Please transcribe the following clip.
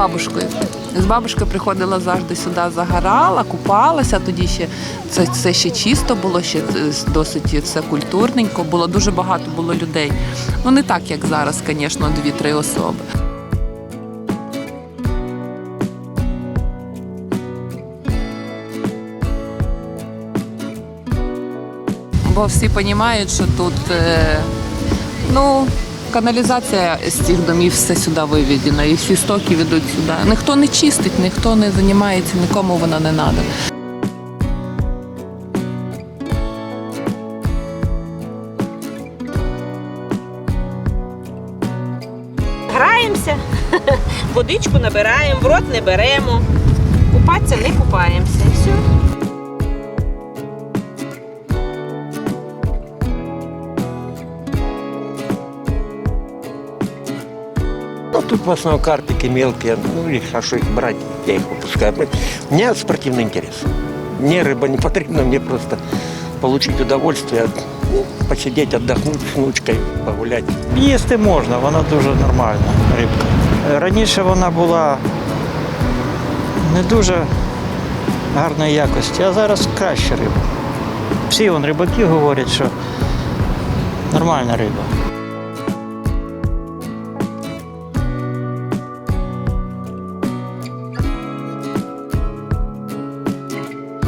бабушкою. З бабушкою приходила завжди сюди, загорала, купалася. Тоді ще це, це ще чисто було, ще досить все культурненько. Було дуже багато було людей. Ну не так, як зараз, звісно, дві-три особи. Бо всі розуміють, що тут е, ну, каналізація з цих домів все сюди виведена, і всі стоки ведуть сюди. Ніхто не чистить, ніхто не займається, нікому вона не треба. Граємося, водичку набираємо, в рот не беремо, купатися не купаємося. І все. Ну, тут в основном карпики мелкие, ну и хорошо их брать, я их выпускаю. У меня спортивный интерес. Мне рыба не потребна, мне просто получить удовольствие, ну, посидеть, отдохнуть с внучкой, погулять. Їсти можна, вона дуже нормальна рибка. Раніше вона була не дуже гарної якості, а зараз краще риба. Всі вон рибаки говорять, що нормальна риба.